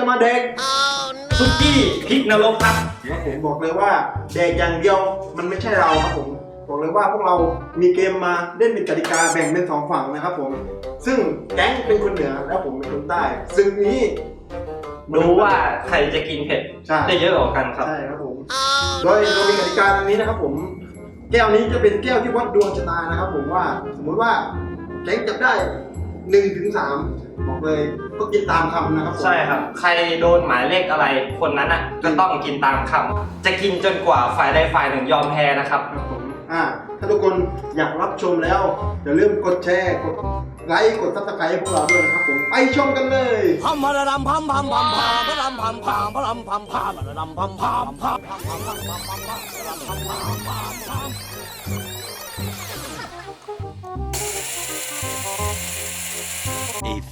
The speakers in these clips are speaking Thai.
จะมาแดกซุกี้พริกนรกครับครับผมบอกเลยว่าแดกอย่างเดียวมันไม่ใช่เราครับผมบอกเลยว่าพวกเรามีเกมมาเล่นเป็นกติกาแบ่งเป็นสองฝั่งนะครับผม ซึ่งแก๊งเป็นคนเหนือแล้วผมเป็นคนใต้ซึ่งนี้ดูว่าใครจะกินเผ็ดใช่ ได้เยอะกว่ากันครับ ใช่ครับผม โดยเรามีกติกาตรงนี้นะครับผม แก้วนี้จะเป็นแก้วที่วัดดวงชะตานะครับผมว่า สมมุติว่าแก๊งจับได้หนึ่งถึงสามบอก เลยก็กินตามคำนะครับผมใช่ครับ ใครโดนหมายเลขอะไรคนนั้นอะก็ต้องกินตามคำจะกินจนกว่าฝ่ายใดฝ่ายหนึ่งยอมแพ้นะครับครับผมอ่าถ้าทุกคนอยากรับชมแล้วอย่าลืมกดแชร์กดไลค์กดซับสไครต์ให้พวกเราด้วยนะครับผมไปชมกันเลย พัมพะระดำพัมพัมพัมพัมพะดำพัมพัมพะดำพัมพัมพะดำพัมพัมพัมพัมพัมพัมพัมพัมพัม A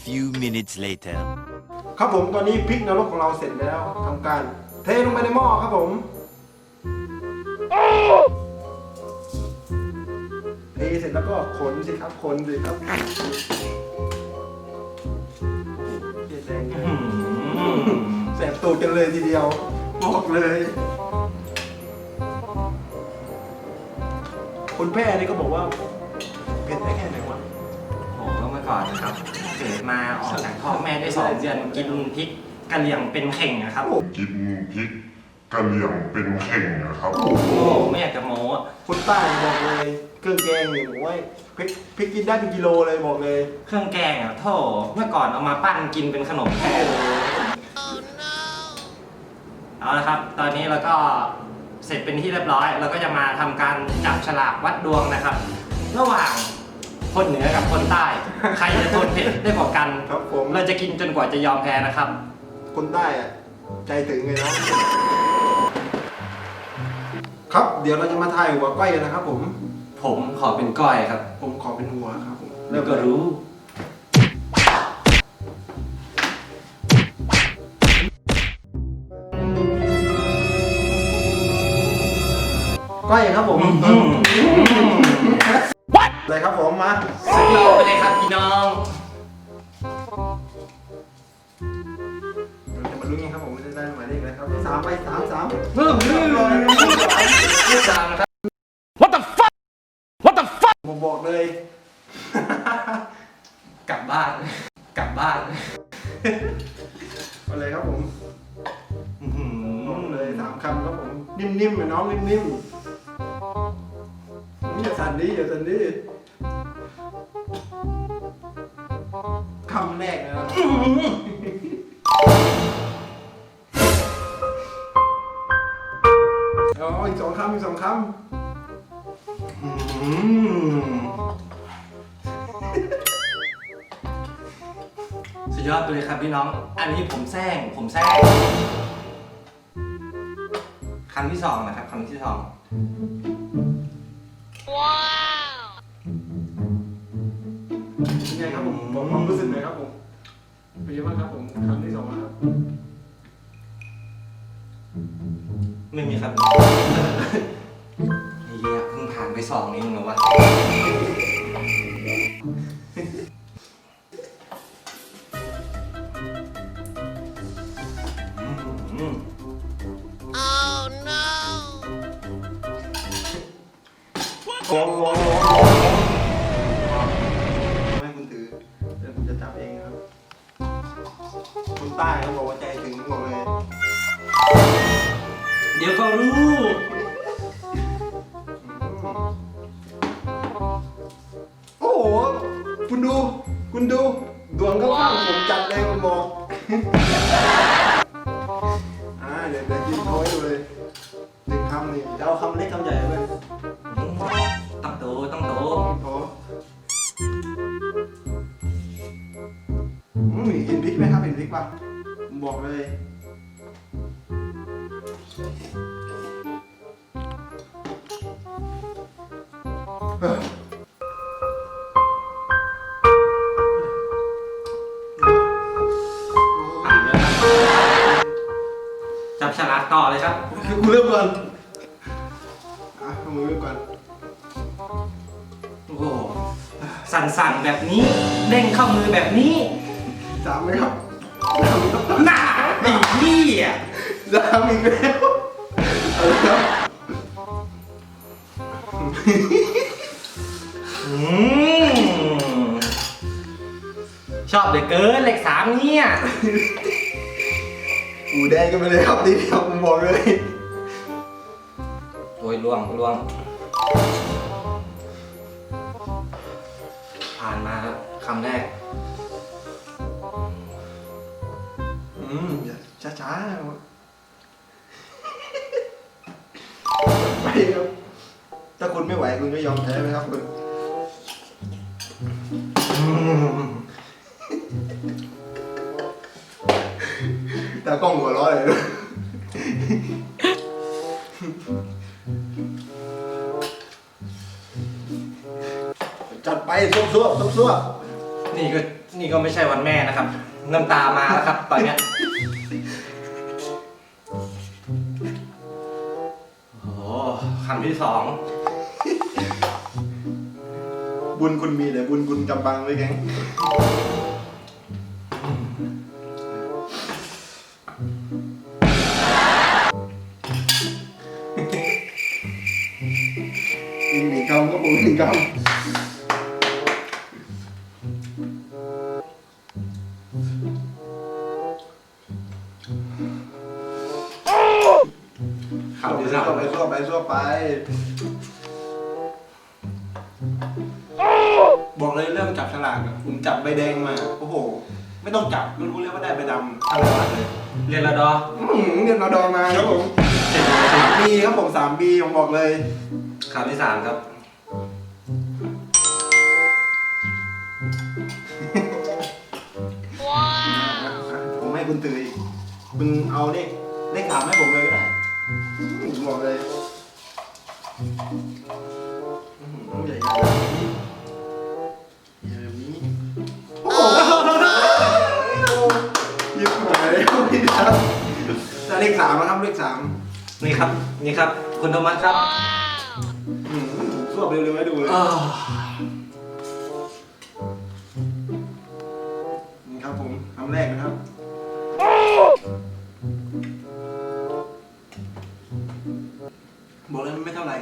few minutes later. ครับผมตอนนี้พริกนรกของเราเสร็จแล้วทำการเทลงไปในหม้อครับผมเทเสร็จแล้วก็ขนสิครับขนสิครับเย็นแรงแสบตูดกันเลยทีเดียวบอกเลย คนแพร่นี่ก็บอกว่าเผ็ดได้แค่ไหนวะ ก่อนนะครับ เกิดมาออกจากท้องแม่ได้สองเดือนกินพริกกะเหรี่ยงเป็นเข่งนะครับโอ้กินพริกกะเหรี่ยงเป็นเข่งนะครับโหไม่อยากจะโม้อะคนใต้บอกเลยเครื่องแกงเนี่ยผมว่าพริกพริกกินได้เป็นกิโลเลยบอกเลยเครื่องแกงอะโถเมื่อก่อนเอามาปั้นกินเป็นขนมแท้เลยเอาละครับ ตอนนี้เราก็เสร็จเป็นที่เรียบร้อย เราก็จะมาทำการจับฉลากวัดดวงนะครับ ระหว่าง คนเหนือกับคนใต้ ใครจะทนเผ็ดได้กว่ากัน ครับผม เราจะกินจนกว่าจะยอมแพ้นะครับ คนใต้อะใจถึงเลยเนาะครับ เดี๋ยวเราจะมาทายหัวก้อยกันนะครับผม ผมขอเป็นก้อยครับผมขอเป็นหัวครับผมแล้วก็รู้ ก้อยครับผม อะไรครับผมมาสุดโลกไปเลยครับพี่น้องเราจะมาลุ้นกันครับผมว่าจะได้หมายเลขอะไรครับสามไปสามสามเพิ่มเพิ่มลูกสามนะครับผมบอกเลย กลับบ้าน กลับบ้านมาเลยครับผมอื้อหืบอกเลอยสามคำครับผม นิ่มๆเหมือนน้องนิ่มๆอย่าสั่นดิอย่าสั่นดิำแรกนะครับอ๋ออีกสองคำอีกสองคอื้อหือสุดยอดไปเลยครับพี่น้อง อันนี้ผมแซงผมแซงคำที่สองนะครับคำที่สองำเป็นไงครับผมบอกความรู้สึกหน่อยครับผมเป็นยังไงบ้างครับผมคำที่สองนะครับไม่มีครับเฮียเพิ่งผ่านไปสองเองเหรอวะอืมโอ้โหให้ คุณดูดวงเข้าข้างผมจัดเลยคุณบอกอ่าเดี๋ยวเดี๋ยวกินโอยดูเลยหนึ่งคำนี่จะเอาคำเล็กคำใหญ่เลยต้องโตต้องโตโอ้อืมเห็นพริกไหมครับเห็นพริกป่ะผมบอกเลย ต่อเลยครับ คือกูเริ่มก่อนอะเอามือเริ่มก่อนโอ้โหสั่นๆแบบนี้เด้งเข้ามือแบบนี้สามไหมครับหนาไอ้พี่อะสามอีกแล้วเอาละครับอืมชอบเหลือเกินเลขสามเนี่ย หูแดงกันไปเลยครับทีเดียวผมบอกเลยโอ้ยล่วงล่วง ผ่านมาครับคำแรก อืมอย่าช้าๆนะไปครับ ถ้าคุณไม่ไหวคุณก็ยอมแพ้ไหมครับคุณ ตากล้องหัวเร้อนเลยนะจัดไปซุบซัวซุบซัวนี่ก็นี่ก็ไม่ใช่วันแม่นะครับ น้ำตามาแล้วครับ ตอนเนี้ยโอ้โหคำที่สองบุญคุณมีแต่บุญคุณกำบังไว้แกงำก็ผมหนึ่งคำคำที่สามไปซั่วไปซั่วไป บอกเลยเรื่องจับฉลากอะผมจับใบแดงมา โอ้โห ไม่ต้องจับก็รู้เลยว่าได้ใบดำอะไรวะเลยเรียนระดออื้อหือเรียนมาดอมาครับผมสามปีครับผมสามปีผมบอกเลย คำที่สามครับ คุณเอาเลขเลขสามให้ผมเลยก็ได้ผมบอกเลยอื้อหือใหญ่ๆแบบนี้ใหญ่แบบนี้โอ้โหหยิบหายแล้วพี่ครับได้เลขสามแล้วครับเลขสามนี่ครับ นี่ครับ คุณโทมัสครับอืมผมสวบเร็วๆให้ดูเลย อ้าว บอกเลยมันไม่เท่าไหร่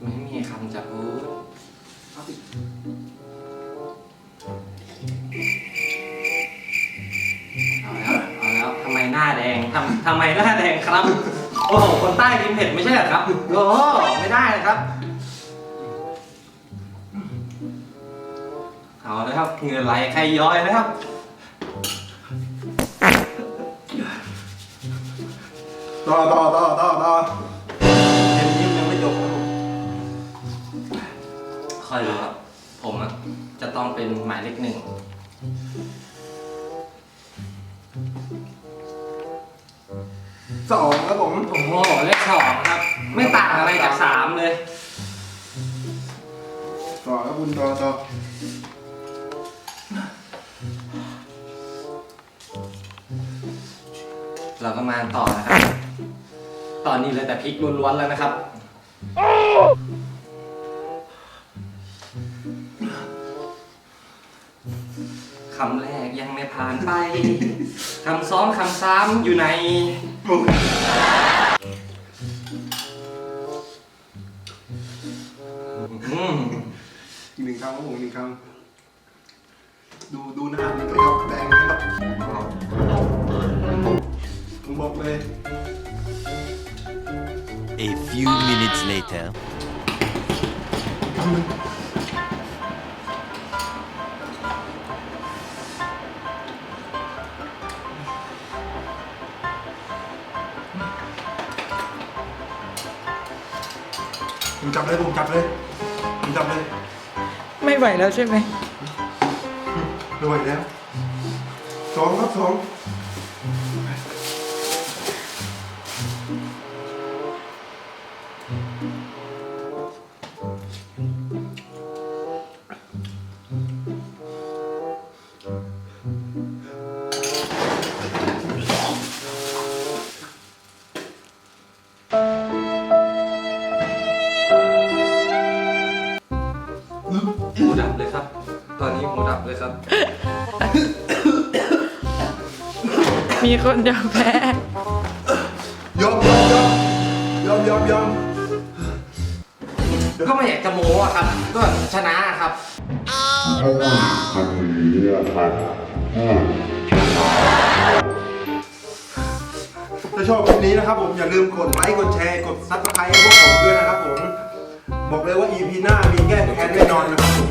ไม่มีคำจะพูดเอาสิเอาแล้วเอาแล้วทำไมหน้าแดงทำทำไมหน้าแดงครับ โอ้โหคนใต้กินเผ็ดไม่ใช่เหรอครับโอ้โหไม่ได้นะครับ เอาแล้วครับเหงื่อไหลใครย้อยนะครับ ต่อต่อต่อต่อต่อเห็นยิ้มยังไม่จบครับผมคอยดูครับผมอะจะต้องเป็นหมายเลขหนึ่ง สองครับผม โอ้โหเลขสองครับ ไม่ต่างอะไรจากสามเลย ต่อครับคุณต่อต่อเราก็มาต่อนะครับ ตอนนี้เหลยแต่พริกล้วนๆแล้วนะครับ คำแรกยังไม่ผ่านไป คำซ้อมคำซ้ำอยู่ในอืมอีกหนึ่งคำครับผมอีกหนึ่งคำดูดูหน้ามันเลยครับแดงเลยครับผมบอกเลย A few minutes later. ผมจับเลยผมจับเลยผมจับเลยไม่ไหวแล้วใช่ไหมไม่ไหวแล้วสองครับสองครับ มีคนยอมแพ้ ยอมยอมยอมยอมยอมยอมก็ไม่อยากจะโม้อะครับ ก็ชนะครับ ถ้าชอบคลิปนี้นะครับผมอย่าลืมกดไลค์กดแชร์กดซับสไครต์ให้พวกผมด้วยนะครับผม บอกเลยว่า EP หน้ามีแก้แค้นแน่นอนนะครับผม